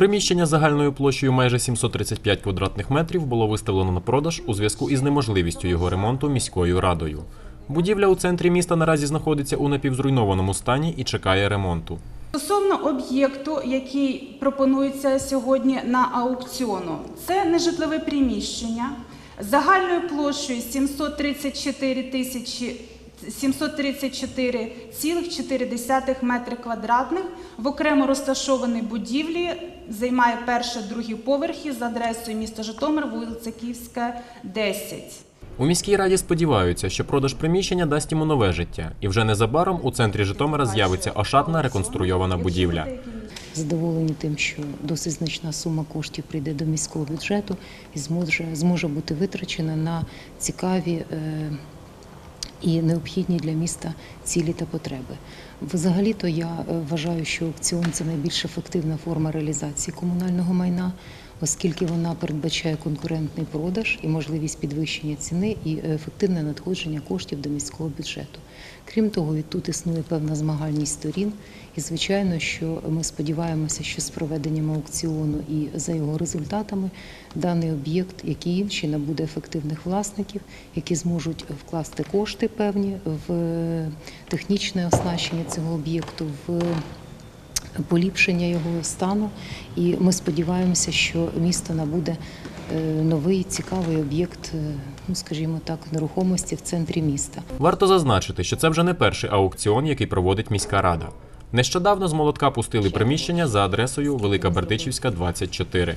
Приміщення загальною площею майже 735 квадратних метрів було виставлено на продаж у зв'язку із неможливістю його ремонту міською радою. Будівля у центрі міста наразі знаходиться у напівзруйнованому стані і чекає ремонту. Стосовно об'єкту, який пропонується сьогодні на аукціону, це нежитлове приміщення загальною площею 734 тисячі 734,4 метри квадратних в окремо розташованій будівлі займає перший, другий поверхи за адресою міста Житомир, вулиця Київська, 10. У міській раді сподіваються, що продаж приміщення дасть йому нове життя, і вже незабаром у центрі Житомира з'явиться ошатна реконструйована будівля. задоволені тим, що досить значна сума коштів прийде до міського бюджету і зможе, зможе бути витрачена на цікаві е, і необхідні для міста цілі та потреби. Взагалі-то я е, вважаю, що аукціон це найбільш ефективна форма реалізації комунального майна, оскільки вона передбачає конкурентний продаж і можливість підвищення ціни і ефективне надходження коштів до міського бюджету. Крім того, відтут існує певна змагальність сторін, і звичайно, що ми сподіваємося, що з проведенням аукціону і за його результатами даний об'єкт, як і інші, набуде ефективних власників, які зможуть вкласти кошти певні в технічне оснащення цього об'єкту. в поліпшення його стану, і ми сподіваємося, що місто набуде е, новий цікавий об'єкт, е, ну скажімо так, нерухомості в центрі міста. Варто зазначити, що це вже не перший аукціон, який проводить міська рада. Нещодавно з молотка пустили приміщення за адресою Велика Бердичівська, 24.